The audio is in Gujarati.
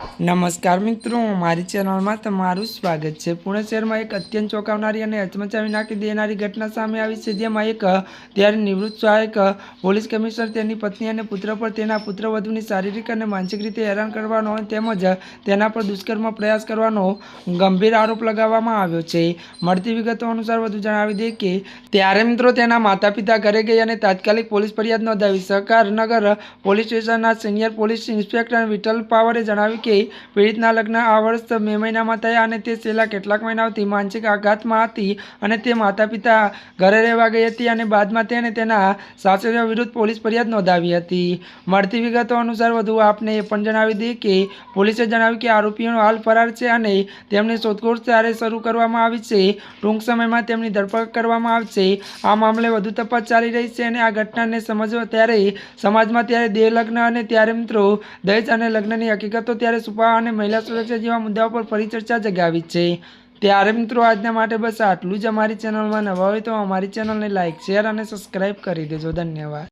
નમસ્કાર મિત્રો, મારી ચેનલમાં તમારું સ્વાગત છે. પુણે શહેરમાં એક અત્યંત ચોંકાવનારી અને હચમચાવી નાખી દેનારી ઘટના સામે આવી છે, જેમાં એક ત્યારે નિવૃત્ત સહાયક પોલીસ કમિશનર, તેની પત્ની અને પુત્ર પર તેના પુત્રવધુની શારીરિક અને માનસિક રીતે હેરાન કરવાનો તેમજ તેના પર દુષ્કર્મ પ્રયાસ કરવાનો ગંભીર આરોપ લગાવવામાં આવ્યો છે. મળતી વિગતો અનુસાર વધુ જણાવી દઈએ કે, ત્યારે મિત્રો તેના માતા પિતા ઘરે ગઈ અને તાત્કાલિક પોલીસ ફરિયાદ નોંધાવી. સહકારનગર પોલીસ સ્ટેશનના સિનિયર પોલીસ ઇન્સ્પેક્ટર વિઠ્ઠલ પાવરે જણાવ્યું કે પીડિતના લગ્ન આ વર્ષ મે મહિનામાં થયા અને તે છેલ્લા કેટલાક મહિનાઓથી માનસિક આઘાતમાં હતી અને તે માતા પિતા ઘરે રહેવા ગઈ હતી અને બાદમાં તેણે તેના સાસરીઓ વિરુદ્ધ પોલીસ ફરિયાદ નોંધાવી હતી. મળતી વિગતો અનુસાર વધુ આપને એ પણ જણાવી દઈએ કે પોલીસે જણાવ્યું કે આરોપીઓ હાલ ફરાર છે અને તેમની શોધખોળ ત્યારે શરૂ કરવામાં આવી છે. ટૂંક સમયમાં તેમની ધરપકડ કરવામાં આવશે. આ મામલે વધુ તપાસ ચાલી રહી છે અને આ ઘટનાને સમજવા ત્યારે સમાજમાં ત્યારે દેહ લગ્ન અને ત્યારે મિત્રો દહેજ અને લગ્નની હકીકતો ત્યારે છુપાવા અને મહિલા સુરક્ષા જેવા મુદ્દાઓ પર ફરી ચર્ચા જગાવી છે. ત્યારે મિત્રો આજના માટે બસ આટલું જ. અમારી ચેનલમાં નવા હોય તો અમારી ચેનલને લાઇક શેર અને સબસ્ક્રાઈબ કરી દેજો. ધન્યવાદ.